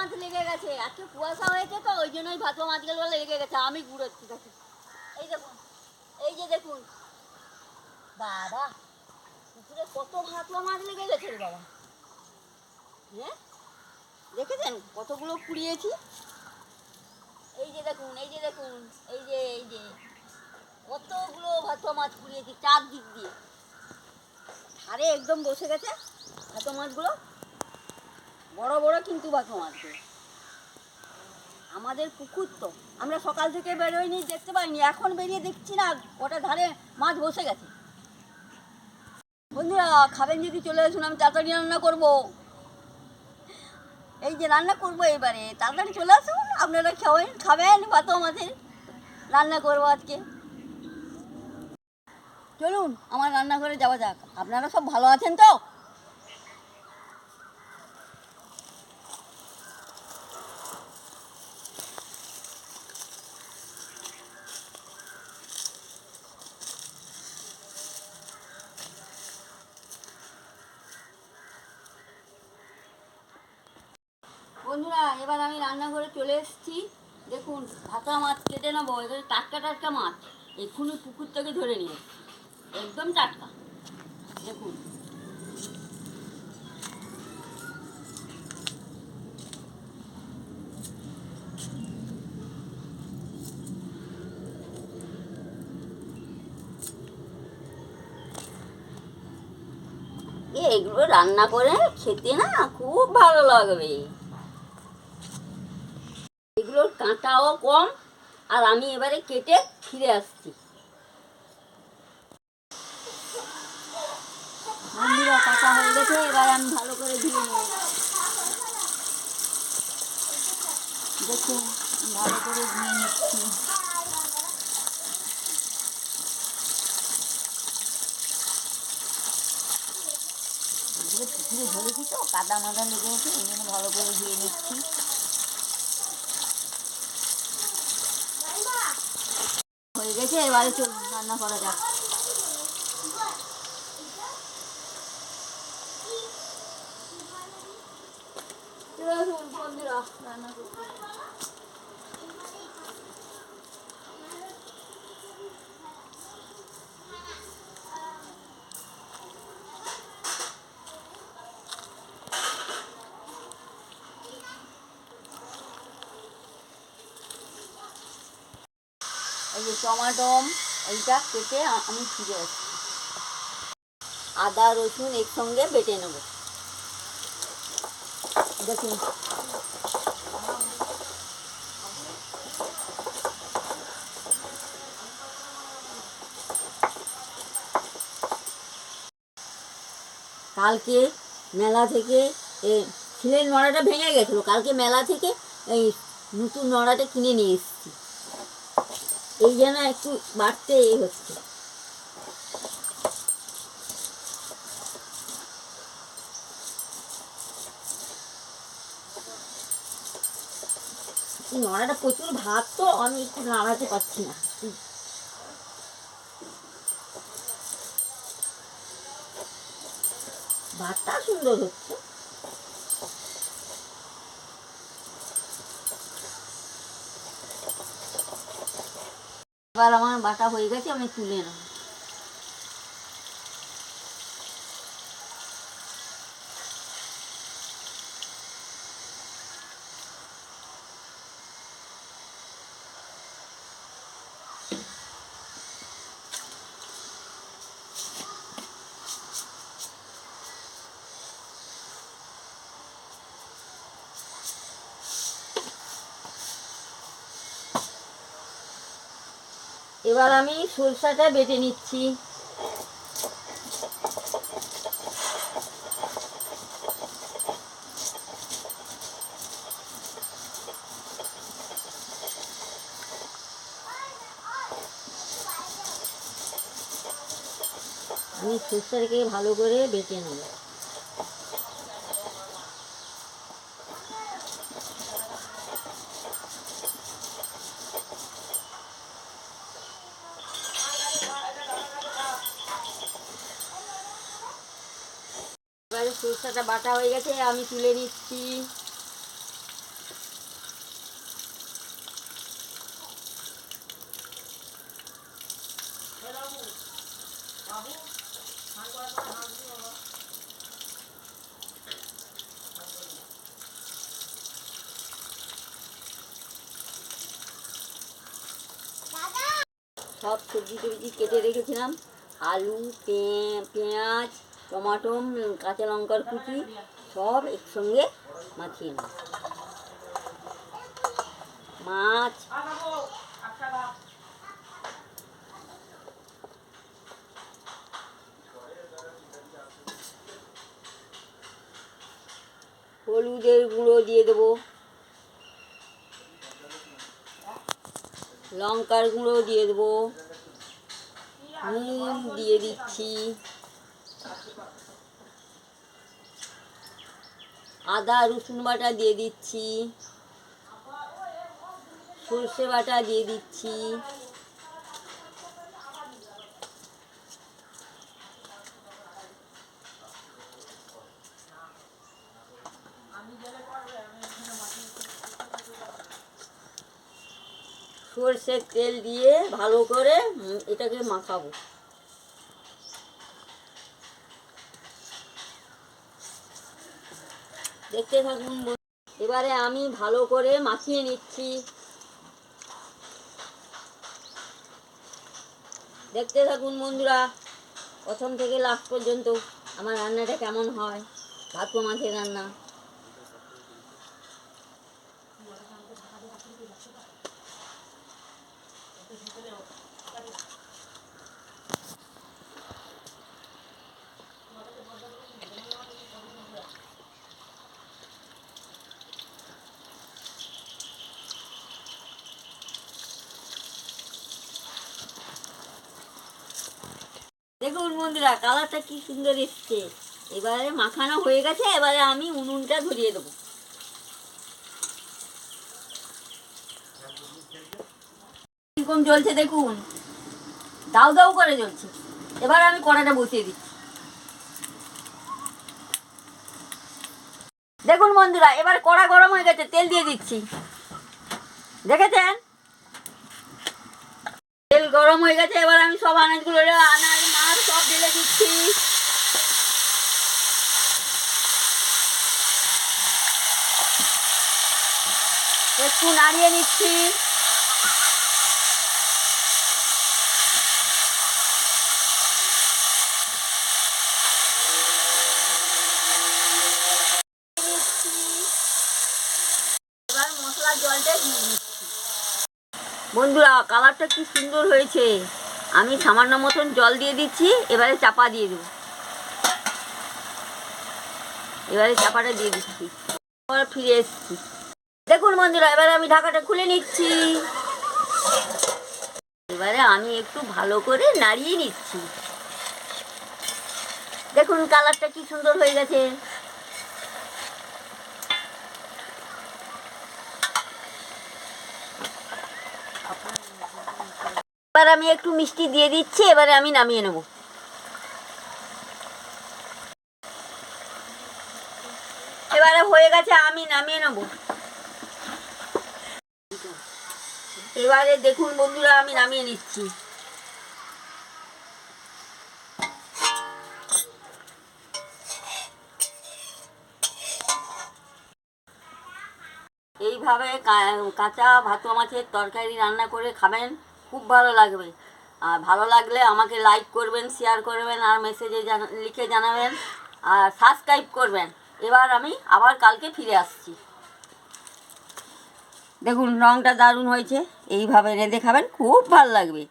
মাছ লেগে গেছে। আজকে কুয়াশা হয়েছে তো, ওই জন্যই ভাতুয়া মাছগুলো লেগে গেছে, আমি দেখুন এই দেখুন, এই যে দেখুন। বাবা, পুকুরে কত ভাতুয়া মাছ লেগে গেছে রে বাবা। হ্যাঁ? দেখেছেন কতগুলো কুড়িয়েছি? এই যে দেখুন, এই যে দেখুন, এই যে এই যে। কতগুলো ভাতো মাছ কুড়িয়েছি, চারদিক দিয়ে। ধারে একদম বসে গেছে ভাতো মাছগুলো। বড় বড় কিন্তু ভাতুয়া মাছগুলো আমাদের পুকুর তো। আমরা সকাল থেকে বেরোয়নি দেখতে পাইনি। এখন বেরিয়ে দেখছি না ওটা ধারে মাছ বসে গেছে। বন্ধুরা, খাবেন যদি চলে আসুন, আমি তাড়াতাড়ি রান্না করব। এই যে রান্না করব এবারে। তাড়াতাড়ি চলে আসুন, আপনারা খাবেন খাবেন ভাতো মাছের রান্না করব আজকে। চলুন, আমার রান্নাঘরে যাওয়া যাক। আপনারা সব ভালো আছেন তো? বন্ধুরা, এবার আমি রান্নাঘরে চলে এসেছি। দেখুন ভাতা মাছ কেটে নেব এখানে টাটকা টাটকা মাছ। এক্ষুনি পুকুর থেকে ধরে নিয়ে একদম টাটকা। দেখুন। এগুলো রান্না করে খেতে না খুব ভালো লাগবে। এগুলোর কাঁটাও কম, আর আমি এবারে কেটে ফিরে আসছি। আমি ভালো করে ধুয়ে ভালো করে ধুয়ে নিচ্ছি। ধরেছি তো ভালো করে ধুয়ে নিচ্ছি। হয়ে গেছে এবারে চলুন রান্না করা যাক চলে আসুন বন্ধুরা রান্না করতে যে টমাটম, এইটা কেটে আমি ফিরে আসছি আদা, রসুন একসঙ্গে বেটে নেব। দেখুন। কালকে মেলা থেকে এই ছিলের নড়াটা ভেঙে গেছিল। কালকে মেলা থেকে এই নতুন নড়াটা কিনে নিয়ে এসেছি। এই যেন একটু বাড়তে এ হচ্ছে। এই নড়াটা প্রচুর ভাত তো, আমি একটু নাড়াতে পারছি না। ভাতটা সুন্দর হচ্ছে। এবার আমার বাটা হয়ে গেছে আমি তুলে নেব। এবার আমি সরষাটা বেটে নিচ্ছি। আমি সরষাটাকে ভালো করে বেটে নেব। মশলাটা বাটা হয়ে গেছে আমি তুলে নিচ্ছি। সব সবজি টবজি কেটে রেখেছিলাম। আলু পেঁয়াজ টমাটো কাঁচা লঙ্কার কুচি সব একসঙ্গে মাখিয়ে নেব মাছ। হলুদের গুঁড়ো দিয়ে দেবো। লঙ্কার গুঁড়ো দিয়ে দেবো। নুন দিয়ে দিচ্ছি। আদা, রসুন বাটা দিয়ে দিচ্ছি। সর্ষে বাটা দিয়ে দিচ্ছি। সর্ষের তেল দিয়ে ভালো করে এটাকে মাখাবো। দেখতে থাকুন এবারে আমি ভালো করে মাখিয়ে নিচ্ছি। দেখতে থাকুন বন্ধুরা, প্রথম থেকে লাস্ট পর্যন্ত আমার রান্নাটা কেমন হয় ভাত মাছের রান্না। দেখুন বন্ধুরা, কালারটা কি সুন্দর এসছে। এবারে মাখানো হয়ে গেছে, এবারে আমি উনুনটা ধরিয়ে দেবো। কীরকম জ্বলছে দেখুন। দাউ দাউ করে জ্বলছে। এবার আমি কড়াটা বসিয়ে দিচ্ছি। দেখুন বন্ধুরা, এবার কড়া গরম হয়ে গেছে, তেল দিয়ে দিচ্ছি। দেখেছেন? তেল গরম হয়ে গেছে, এবার আমি সব আনাজগুলো আনাজ সব ঢেলে দিচ্ছি একটু নাড়িয়ে নিচ্ছি। বন্ধুরা কালারটা কি সুন্দর হয়েছে। আমি সামান্য মতন জল দিয়ে দিচ্ছি, এবারে চাপা দিয়ে দেবো। এবারে চাপাটা দিয়ে দিচ্ছি। আবার ফিরে এসেছি। দেখুন বন্ধুরা, এবারে আমি ঢাকাটা খুলে নিচ্ছি। এবারে আমি একটু ভালো করে নাড়িয়ে নিচ্ছি। দেখুন কালারটা কি সুন্দর হয়ে গেছে। এবার আমি একটু মিষ্টি দিয়ে দিচ্ছি, এবারে আমি নামিয়ে নেব। এবারে হয়ে গেছে, আমি নামিয়ে নেব। এবারে দেখুন বন্ধুরা, আমি নামিয়ে নিচ্ছি। এইভাবে কাঁচা ভাতুয়া মাছের তরকারি রান্না করে খাবেন। খুব ভালো লাগবে। আর ভালো লাগলে আমাকে লাইক করবেন শেয়ার করবেন, আর মেসেজে জানা- লিখে জানাবেন, আর সাবস্ক্রাইব করবেন। এবার আমি আবার কালকে ফিরে আসছি। দেখুন রঙটা দারুণ হয়েছে। এইভাবে রেঁধে খাবেন, খুব ভালো লাগবে।